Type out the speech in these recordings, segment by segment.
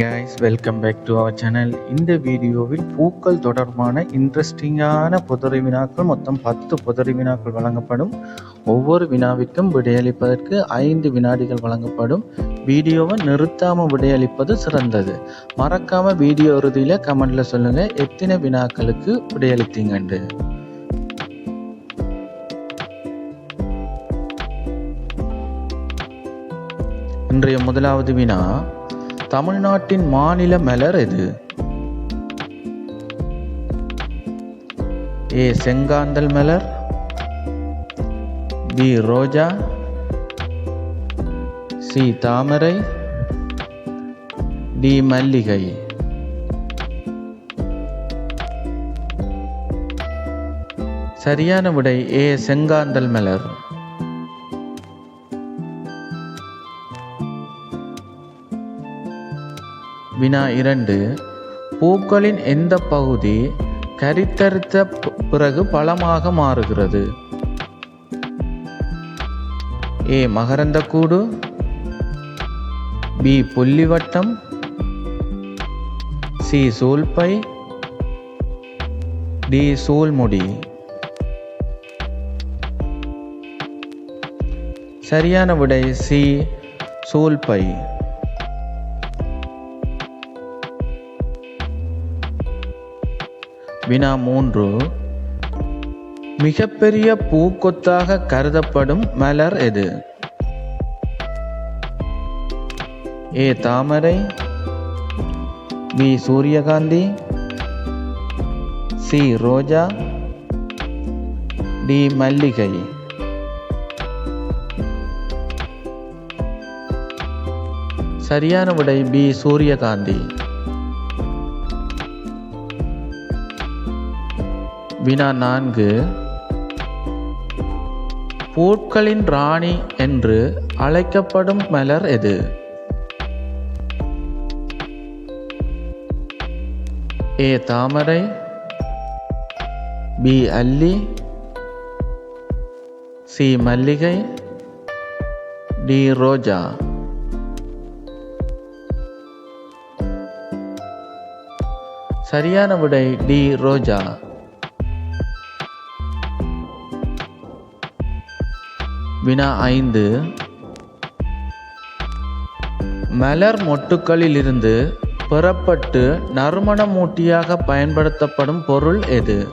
Guys welcome back to our channel இந்த வீடியோவில் பூக்கள் தொடர்பான இன்ட்ரெஸ்டிங்கான புதறி வினாக்கள் மொத்தம் பத்து புதறி வினாக்கள் வழங்கப்படும். ஒவ்வொரு வினாவிற்கும் விடையளிப்பதற்கு ஐந்து வினாடிகள் வழங்கப்படும். வீடியோவை நிறுத்தாமல் விடையளிப்பது சிறந்தது. மறக்காமல் வீடியோ இறுதியில் கமெண்டில் சொல்லுங்கள் எத்தனை வினாக்களுக்கு விடையளித்தீங்கண்டு இன்றைய முதலாவது வினா தமிழ்நாட்டின் மாநில மலர் எது? ஏ செங்காந்தல் மலர். பி ரோஜா. சி தாமரை. டி மல்லிகை. சரியான விடை ஏ செங்காந்தல் மலர். வினா இரண்டு. பூக்களின் எந்த பகுதி கரித்தரித்த பிறகு பழமாக மாறுகிறது? ஏ. மகரந்தக்கூடு பி. புள்ளிவட்டம். சி. சூல்பை டி. சூல்முடி சரியான விடை சி. சூல்பை வினா மூன்று. மிகப்பெரிய பூக்கொத்தாக கருதப்படும் மலர் எது? ஏ தாமரை. பி சூரியகாந்தி. சி ரோஜா. டி மல்லிகை. சரியான விடை பி சூரியகாந்தி. வினா நான்கு. பூட்களின் ராணி என்று அழைக்கப்படும் மலர் எது? ஏ. தாமரை பி. அல்லி சி. மல்லிகை டி. ரோஜா. சரியான விடை டி. ரோஜா. வினா ஐந்து. மலர் மொட்டுக்களிலிருந்து பெறப்பட்டு நறுமணமூட்டியாக பயன்படுத்தப்படும் பொருள் எது?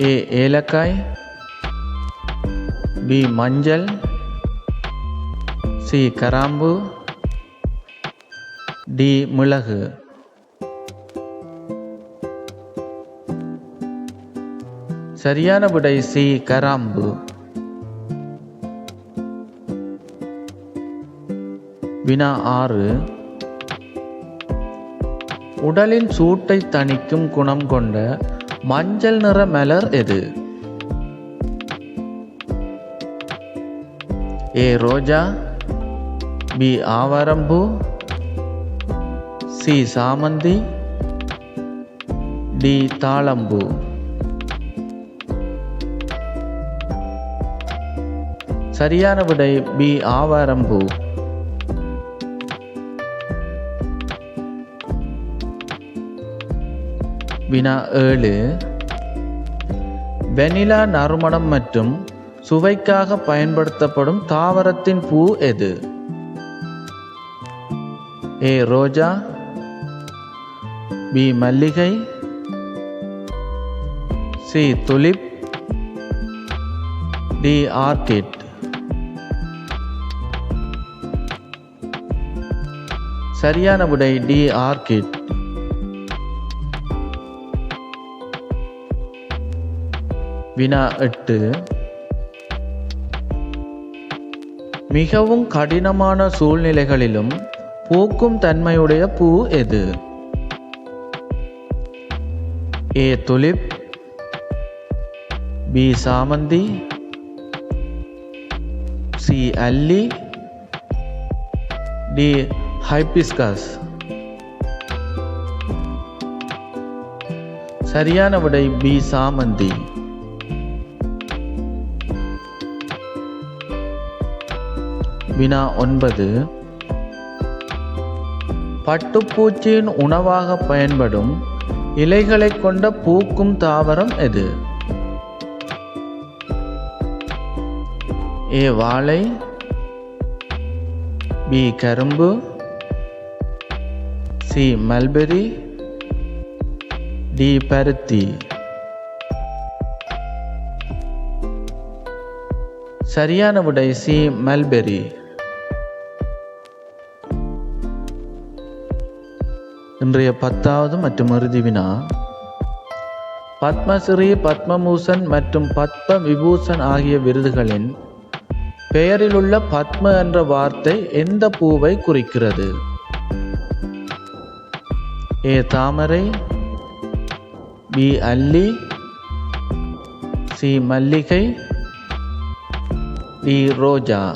ஏ ஏலக்காய். பி மஞ்சள். சி கராம்பு. டி மிளகு. சரியான விடை சி கராம்பு. வினா ஆறு. உடலின் சூட்டை தணிக்கும் குணம் கொண்ட மஞ்சள் நிற மலர் எது? ஏ ரோஜா. பி ஆவரம்பூ. சி சாமந்தி. டி தாளம்பூ. சரியான விடை பி ஆவாரம்பூ வினா ஏழு. வெனிலா நறுமணம் மற்றும் சுவைக்காக பயன்படுத்தப்படும் தாவரத்தின் பூ எது? ஏ ரோஜா. பி மல்லிகை. C tulip D orchid. சரியான விடை டி ஆர்கிட் வினா எட்டு. மிகவும் கடினமான சூழ்நிலைகளிலும் பூக்கும் தன்மையுடைய பூ எது? ஏ துலிப் பி சாமந்தி. சி அல்லி. D hibiscus. சரியான விடை பி சாமந்தி. வினா ஒன்பது. பட்டுப்பூச்சியின் உணவாக பயன்படும் இலைகளைக் கொண்ட பூக்கும் தாவரம் எது? ஏ வாழை. பி கரும்பு. சி மல்பெரி டி பருத்தி. சரியான விடை சி மல்பெரி. இன்றைய பத்தாவது மற்றும் இறுதி வினா. பத்மஸ்ரீ பத்மபூஷன் மற்றும் பத்ம விபூஷன் ஆகிய விருதுகளின் பெயரிலுள்ள பத்ம என்ற வார்த்தை எந்த பூவை குறிக்கிறது? ஏ தாமரை பி அல்லி சி மல்லிகை டி ரோஜா.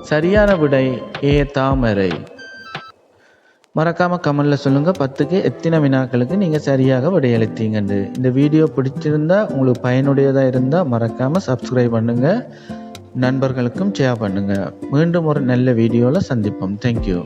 சரியான விடை ஏ தாமரை. மறக்காம கமெண்டில் சொல்லுங்க. பத்துக்கு எத்தனை வினாக்களுக்கு நீங்கள் சரியாக விடையளித்தீங்கன்னு. இந்த வீடியோ பிடிச்சிருந்தா உங்களுக்கு பயனுடையதா இருந்தால் மறக்காம சப்ஸ்கிரைப் பண்ணுங்க. நண்பர்களுக்கும் ஷேர் பண்ணுங்கள் மீண்டும் ஒரு நல்ல வீடியோவில் சந்திப்போம். தேங்க்யூ